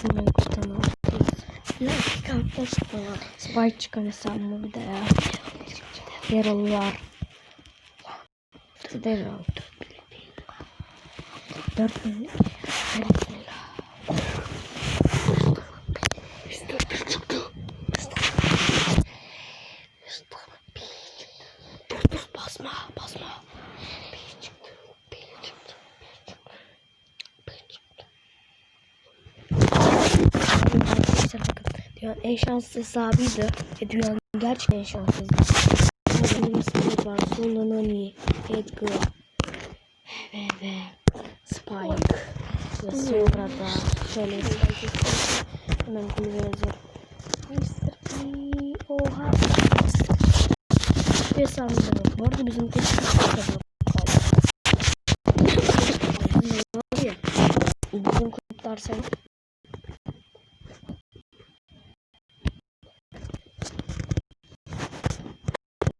Şundan kurtamam. Ya iki kartla sıkmalar. Spike çıkan hesap mı bir de ya. Yaralılar. Gider o. Dört bin. Basma basma. Bir çıktı. Bir çıktı. Bir çıktı. Arkadaşlar bakın. Dünyanın en şanslı hesabıydı. Ve dünyanın gerçekten en şanslıydı. Benim ismim var. Sonra Nani, Edgar ve ve Spike. Ve sonra da şöyle hemen kulübe yazıyorum. Oha. Hesabımda yok. Bu arada bizim tek ya? Bizim kulüpler sen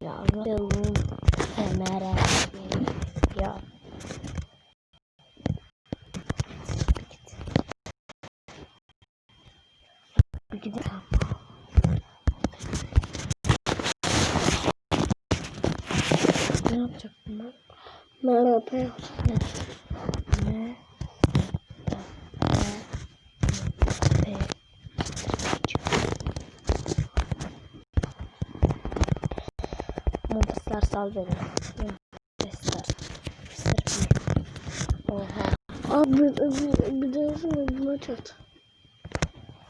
Ya Allah'ım Ömer'e ya. Gidin. Ne yapacaktım ben? Merhaba. Ne? Montaslar sal beni. Montaslar. Sırf Oha. Abi bir, de bir maç at.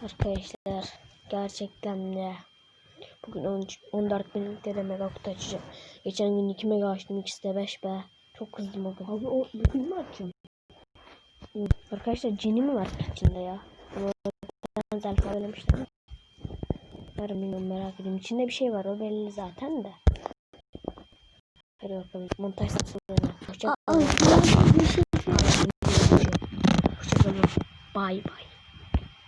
Arkadaşlar gerçekten de bugün 13, 14 binlikte de mega kutu açacağım. Geçen gün 2 mega açtım ikisi de 5 be. Çok kızdım o gün. Abi o bugün mü açacağım? Hı. Arkadaşlar cini mi var içinde ya? Ama. Var mı bilmiyorum merak ediyorum. İçinde bir şey var o belli zaten de. Hadi bakalım montaj sırasına. Hoşça Aa, kalın. bir şey Hoşça kalın. Bye bye.